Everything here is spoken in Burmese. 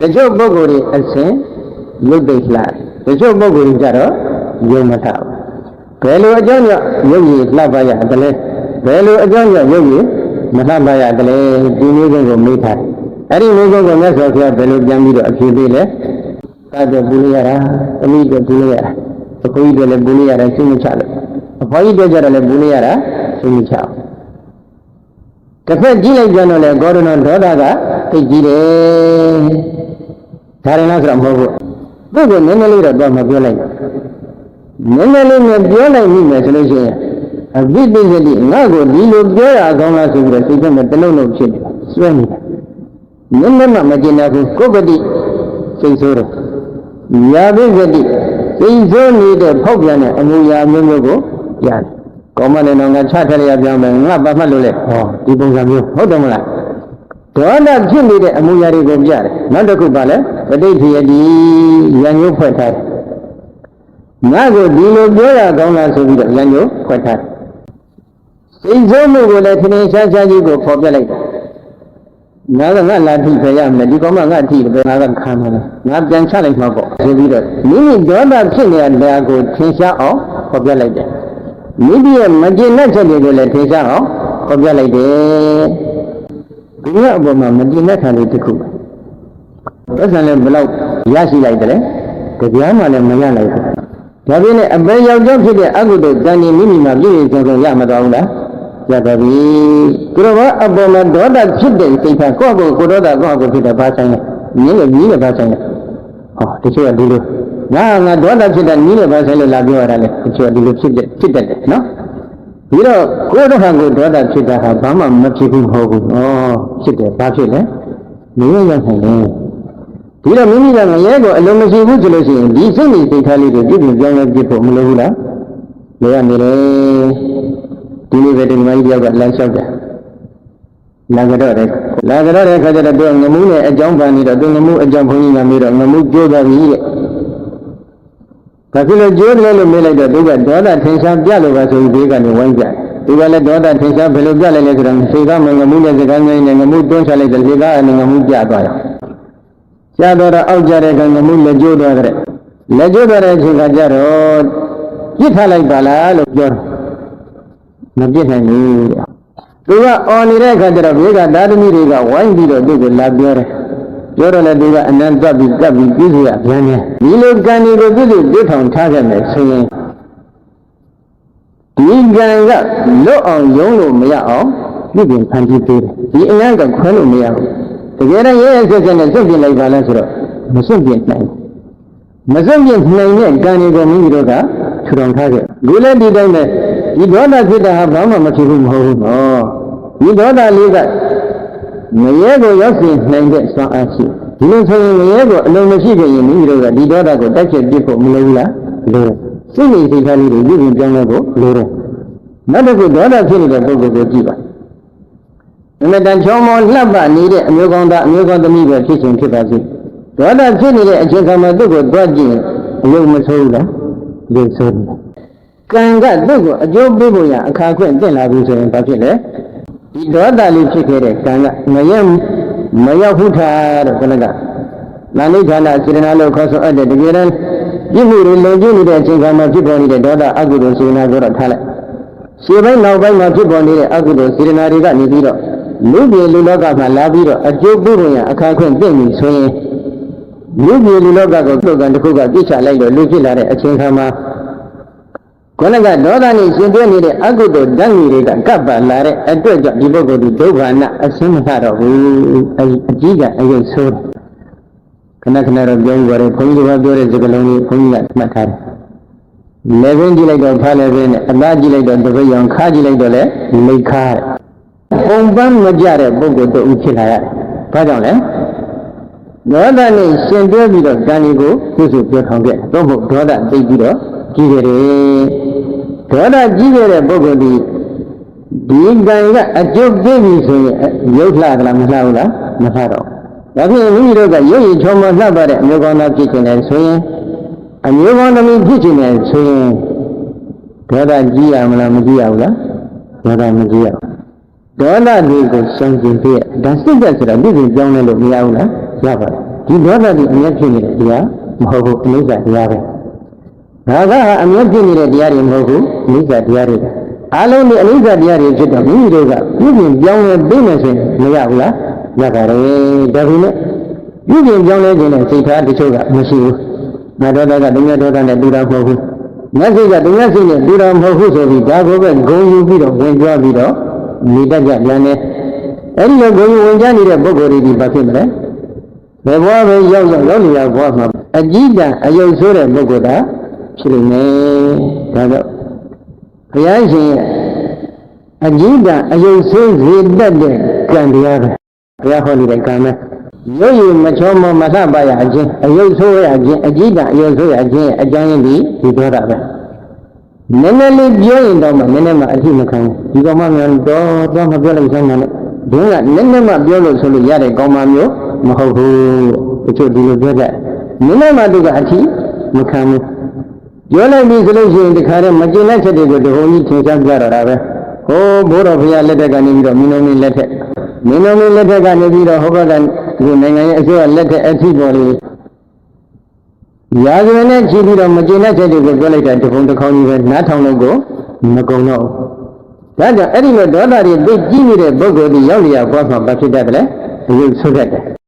တချို့ပုဂ္ဂိုလ်တွေအစဉ်ရုပ်သိပ်လှတချို့ပုဂ္ဂိုလ်တွေကြတော့ယုံမထဘူးဘယ်လိုအကြောင်းကြောင့်ရုပ်ရည်လှပါရတယ်လဲဘယ်လိုအကြောင်းကြောင့်ရုပ်ရည်မလှပါရတယ်လဲဒီမျိုးကိုမေးထားတယ်အဲ့ဒီမျိုးကိုမြတ်စွာဘုရားဘယ်လိုပြန်ပြီးတော့အဖြေပေးလဲသာတဲ့ပူလို့ရတာအမိကပူလို့ရတာအကိုကြီးတွေလည်းပူလို့ရတာစိတ်မချလို့အဖွားကြီးတွေကြတော့လည်းပူလို့ရတာစိတ်မချဘူးတစ်ဖက်ကြည့်လိုက်ကြတော့လေဂေါရဏဒေါသက သိကြည့်တယ်ဒါရင်လားဆိုတော့မဟုတ်ဘူးသူ့ကိုနည်းနည်းလေးတော့တော့မပြောလိုက်ဘူးနည်းနည်းလေးနဲ့ပြောလိုက်မိမယ်ဆိုလို့ရှိရင်အဘိသိစတိငါ့ကိုဒီလိုပြောရအောင်ကောင်းလားဆိုပြီးတော့စိတ်ထဲမှာတလုံးလုံးဖြစ်နေတာစွဲနေတာနည်းနည်းမှမကျင်တော့ဘူးကိုယ်ကတိစိတ်ဆိုးတယ်ယာဘိစတိစိတ်ဆိုးနေတဲ့ဖောက်ပြန်တဲ့အမှုရာမျိုးမျိုးကိုရတယ်ကောမလည်းတော့ငါချထရရပြောင်းမယ်ငါဘာမှလို့လဲဟောဒီပုံစံမျိုးဟုတ်တယ်မလား ဒေါသဖြစ်နေတဲ့အမှုရာတွေကိုပြတယ်နောက်တစ်ခုပါလဲပဋိသေယတိရံညိုးဖွဲ့ထားတယ်ငါကိုဒီလိုပြောရကောင်းလားဆိုပြီးတော့ရံညိုးဖွဲ့ထားတယ်စိတ်ဆိုးမှုကိုလည်းထင်ထင်ရှားရှားကြီးကိုဖော်ပြလိုက်တယ်ငါကငါလာထိဖရမယ်ဒီကောင်မငါထိတယ်ငါကခံမယ်ငါပြန်ချလိုက်မှာပေါ့ဆိုပြီးတော့မိမိဒေါသဖြစ်နေတဲ့ကိုထင်ရှားအောင်ဖော်ပြလိုက်တယ်မိမိရဲ့မကျေနပ်ချက်တွေကိုလည်းထင်ရှားအောင်ဖော်ပြလိုက်တယ် ဒီကအပေါ်မှာမကျေနပ်တာလေးတစ်ခုပဲသက်ဆံလည်းဘယ်လောက်ရရှိလိုက်တယ်လဲတရားမှလည်းမရလိုက်ဘူးဒါပြင်းနဲ့အပေရောက်ကြောင့်ဖြစ်တဲ့အကုသိုလ်တန်ရင်မိမိမှာပြည့်စုံစုံရမတော်ဘူးလားရပါပြီသူတော်ဘာအပေါ်မှာဒေါသဖြစ်တဲ့စိတ်ကကိုယ့်ကိုယ်ကိုဒေါသကိုယ့်ကိုယ်ဖြစ်တဲ့ဘာဆိုင်လဲမြင်းလည်းမြင်းလည်းဘာဆိုင်လဲဟောတချို့ကဒီလိုငါငါဒေါသဖြစ်တဲ့မြင်းလည်းဘာဆိုင်လို့လာပြောရတာလဲတချို့ကဒီလိုဖြစ်တဲ့ဖြစ်တတ်တယ်နော် ပြီးတော့ကိုယ်တော့ဟာကိုဒေါသဖြစ်တာဟာဘာမှမဖြစ်ဘူးမဟုတ်ဘူးဩဖြစ်တယ်ဘာဖြစ်လဲမြင်းရောက်နိုင်တယ်ဒီတော့မိမိကငရဲကိုအလုံးမရှိဘူးဆိုလို့ရှိရင်ဒီစိတ်နေစိတ်ထားလေးတွေပြည့်ပြည့်ပြောင်းလဲပြစ်ဖို့မလိုဘူးလားလိုရနေလေဒီလိုပဲဒီမကြီးတယောက်ကလမ်းလျှောက်တယ်လာကြတော့တယ်လာကြတော့တဲ့ခါကျတော့သူကငမှုနဲ့အကြောင်းပန်နေတော့သူငမှုအကြောင်းဘုန်းကြီးကမေးတော့ငမှုကျိုးသွားပြီတဲ့ ဒါဖြစ်လို့ကျိုးတယ်လို့မေးလိုက်တော့သူကဒေါသထင်ရှားပြလို့ပါဆိုပြီးဒီကနေဝိုင်းကြတယ်သူကလည်းဒေါသထင်ရှားဘယ်လိုပြလိုက်လဲဆိုတော့စေကမငမှုနဲ့စကားမျိုးနဲ့ငမှုတွန်းချလိုက်တယ်စေကအနေငမှုပြသွားတယ်ကျတော့အောက်ကြတဲ့ကငမှုလက်ကျိုးသွားတဲ့လက်ကျိုးသွားတဲ့အချိန်ကကြတော့ပြစ်ထားလိုက်ပါလားလို့ပြောတယ်မပြစ်နိုင်ဘူးတဲ့သူကအော်နေတဲ့အခါကျတော့ဘေးကသားသမီးတွေကဝိုင်းပြီးတော့သူ့ကိုလာပြောတယ် ပြောတော့လည်းသူကအနန္တပြီးကပ်ပြီးပြည့်စုံရပြန်တယ်ဒီလိုကံတွေကိုပြည့်စုံပြည့်ထောင်ထားခဲ့မယ်ဆိုရင်ဒီကံကလွတ်အောင်ယုံလို့မရအောင်ပြုပြင်ဖန်တီးပေးတယ်ဒီအနန္တခွဲလို့မရဘူးတကယ်တော့ရဲရဲဆက်ဆက်နဲ့စွန့်ပြစ်လိုက်ပါလဲဆိုတော့မစွန့်ပြစ်နိုင်ဘူးမစွန့်ပြစ်နိုင်တဲ့ကံတွေကိုမိမိတို့ကထူထောင်ထားခဲ့လူလည်းဒီတိုင်းပဲဒီဒေါသဖြစ်တာဟာဘာမှမဖြစ်ဘူးမဟုတ်ဘူးဟောဒီဒေါသလေးက မရဲကိုရောက်စီနိုင်တဲ့စွမ်းအားရှိဒီလိုဆိုရင်မရဲကိုအလုံးမရှိခဲ့ရင်မိမိတို့ကဒီဒေါသကိုတိုက်ချက်ပြစ်ဖို့မလိုဘူးလားလိုတယ်စိတ်နေစိတ်ထားလေးတွေပြုပြင်ပြောင်းလဲဖို့လိုတယ်နောက်တစ်ခုဒေါသဖြစ်နေတဲ့ပုဂ္ဂိုလ်ကိုကြည့်ပါအမတန်ချောမောလှပနေတဲ့အမျိုးကောင်းသားအမျိုးကောင်းသမီးပဲဖြစ်ခြင်းဖြစ်ပါစေဒေါသဖြစ်နေတဲ့အချိန်ခါမှာသူ့ကိုတွားကြည့်ရင်အယုံမဆိုးဘူးလားယုံဆိုးတယ်ကံကသူ့ကိုအကျိုးပေးဖို့ရအခါခွင့်တင်လာပြီဆိုရင်ဘာဖြစ်လဲ ဒီဒေါသလေးဖြစ်ခဲ့တဲ့ကံကမရမရောက်ဘူးထားတဲ့ခဏကနာနိဌာနစေတနာလို့ခေါ်ဆိုအပ်တဲ့တကယ်တမ်းပြည့်မှုတွေလုံကျနေတဲ့အချိန်ခါမှာဖြစ်ပေါ်နေတဲ့ဒေါသအကုသိုလ်စေတနာကိုတော့ထားလိုက်ရှေ့ပိုင်းနောက်ပိုင်းမှာဖြစ်ပေါ်နေတဲ့အကုသိုလ်စေတနာတွေကနေပြီးတော့လူပြည်လူလောကမှာလာပြီးတော့အကျိုးပေးဖို့ရအခါခွင့်တင်ပြီဆိုရင်လူပြည်လူလောကကိုသုတ်ကံတစ်ခုကပြစ်ချလိုက်လို့လူဖြစ်လာတဲ့အချိန်ခါမှာ ခொနကဒေါသနဲ့ရှင်တွဲနေတဲ့အကုသိုလ်ဓာတ်ကြီးတွေကကပ်ပါလာတဲ့အတွက်ကြောင့်ဒီပုဂ္ဂိုလ်ဒီဒုက္ခနာအစင်းမထတော့ဘူးအကြီးကအယုတ်ဆိုးခဏခဏတော့ပြောကြတယ်ခွန်ကြီးကပြောတဲ့စကားလုံးလေးခွန်ကြီးကမှတ်ထားတယ်လေပင်ကြည့်လိုက်တော့ဖားလေပင်နဲ့အသားကြည့်လိုက်တော့တပိတ်ရောင်ခါကြည့်လိုက်တော့လည်းမိခါတဲ့ပုံပန်းမကြတဲ့ပုဂ္ဂိုလ်တို့ဦးဖြစ်လာရတယ်ဘာကြောင့်လဲဒေါသနဲ့ရှင်တွဲပြီးတော့ဇာတိကိုကုစုပြောထောင်ခဲ့တော့မဟုတ်ဒေါသသိပြီးတော့ ကြီးခဲ့တယ်ဒေါသကြီးခဲ့တဲ့ပုဂ္ဂိုလ်ဒီဒီကံကအကျုပ်ပြည့်ပြီဆိုရင်ရုပ်လှသလားမလှဘူးလားမလှတော့ဒါဖြင့်မိမိတို့ကရုပ်ရည်ချောမလှပတဲ့အမျိုးကောင်းသားဖြစ်ခြင်းနဲ့ဆိုရင်အမျိုးကောင်းသမီးဖြစ်ခြင်းနဲ့ဆိုရင်ဒေါသကြီးရမလားမကြီးရဘူးလားဒေါသမကြီးရဒေါသတွေကိုရှင်းကျင်ပြည့်ဒါစိတ်သက်ဆိုတာပြည့်ပြည့်ပြောင်းလဲလို့မရဘူးလားရပါတယ်ဒီဒေါသဒီအမျက်ဖြစ်နေတဲ့တရားမဟုတ်ဘူးအနိစ္စတရားပဲ ဒါကဟာအမျက်ဖြစ်နေတဲ့တရားတွေမဟုတ်ဘူးအနိစ္စတရားတွေအလုံးဒီအနိစ္စတရားတွေဖြစ်တော့မိမိတို့ကပြုပြင်ပြောင်းလဲသိနေစဉ်မရဘူးလားရပါတယ်ဒါပေမဲ့ပြုပြင်ပြောင်းလဲခြင်းနဲ့စိတ်ထားတချို့ကမရှိဘူးငါဒေါသကဒုညဒေါသနဲ့တူတာမဟုတ်ဘူးမျက်စိကဒုညစိတ်နဲ့တူတာမဟုတ်ဘူးဆိုပြီးဒါကိုပဲဂုံယူပြီးတော့ဝင်ကြွပြီးတော့နေတတ်ကြပြန်တယ်အဲ့ဒီလိုဂုံယူဝင်ကြနေတဲ့ပုဂ္ဂိုလ်တွေဒီဘာဖြစ်မလဲဘယ်ဘဝပဲရောက်ရောက်ရောက်နေရဘဝမှာအကြည့်တန်အယုတ်ဆိုးတဲ့ပုဂ္ဂိုလ်တာ ဖြစ်နေမယ်ဒါကြောင့်ဘုရားရှင်ရဲ့အကြည့်တန်အယုတ်ဆိုးစေတတ်တဲ့ကံတရားပဲဘုရားဟောနေတဲ့ကံပဲရုပ်ရည်မချောမမသပါရအခြင်းအယုတ်ဆိုးရခြင်းအကြည့်တန်အယုတ်ဆိုးရခြင်းအကြောင်းရင်းဒီဒီပြောတာပဲနည်းနည်းလေးပြောရင်တော့မှနည်းနည်းမှအရှိမခံဘူးဒီကောင်မှမြန်တော့တော့မပြောလိုက်စမ်းပါနဲ့ဘုရားနည်းနည်းမှပြောလို့ဆိုလို့ရတဲ့ကောင်မှမျိုးမဟုတ်ဘူးတချို့ဒီလိုပြောကြနည်းနည်းမှသူကအထီးမခံဘူး ပြောလိုက်ပြီဆိုလို့ရှိရင်တခါတည်းမကျင်တဲ့ချက်တွေကိုတဟုန်ကြီးထင်ရှားကြတော့တာပဲဟိုးဘိုးတော်ဘုရားလက်ထက်ကနေပြီးတော့မင်းတော်မင်းလက်ထက်မင်းတော်မင်းလက်ထက်ကနေပြီးတော့ဟောဘက်ကဒီနိုင်ငံရဲ့အစိုးရလက်ထက်အထီးပေါ်လေးရာဇဝင်နဲ့ကြည့်ပြီးတော့မကျင်တဲ့ချက်တွေကိုပြောလိုက်တာတပုံတစ်ခေါင်းကြီးပဲနားထောင်လို့ကိုမကုံတော့ဘူးဒါကြောင့်အဲ့ဒီလိုဒေါသတွေသိကြည့်နေတဲ့ပုဂ္ဂိုလ်ဒီရောက်လျာဘွားမှာဘာဖြစ်တတ်တယ်လဲအယုတ်ဆုတ်တတ်တယ်